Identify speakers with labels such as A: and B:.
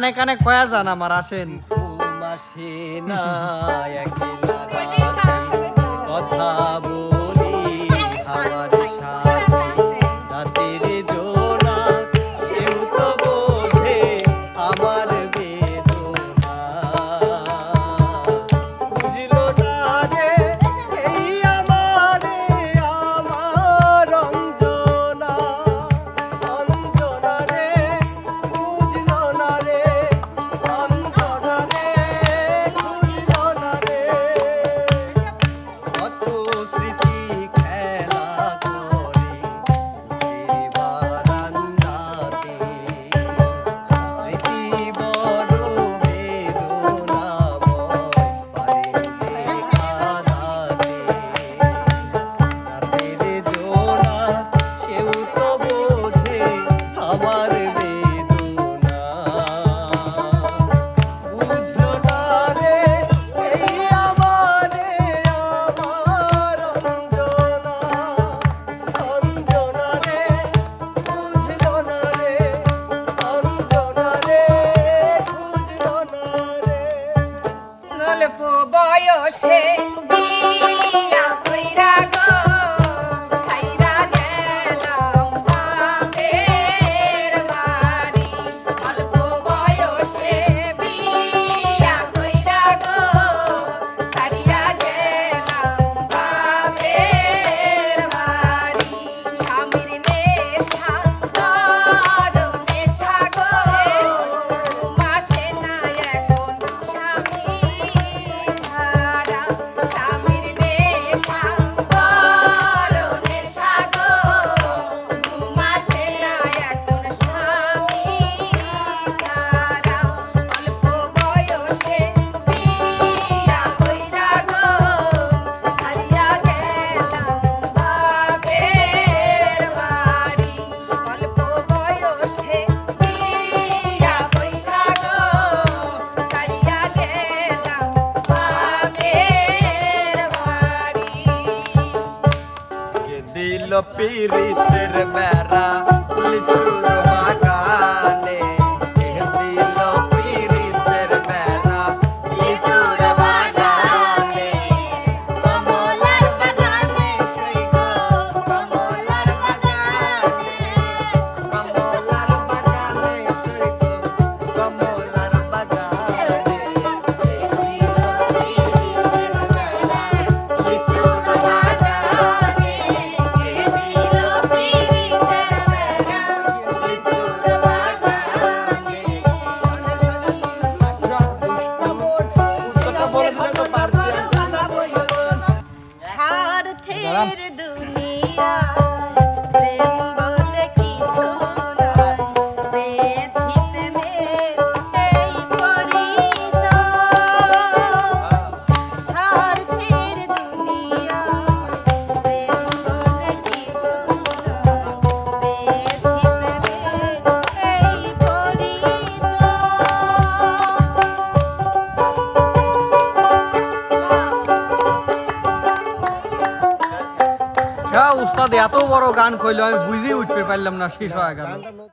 A: কানে কানে কয়া যান আমার আসেন।
B: ঘুম আসে না পীরিতের
C: ব্যা
A: উস্তাদ এত বড় গান কইলো আমি বুঝেই উঠতে পারলাম না শেষ হয়ে গেল।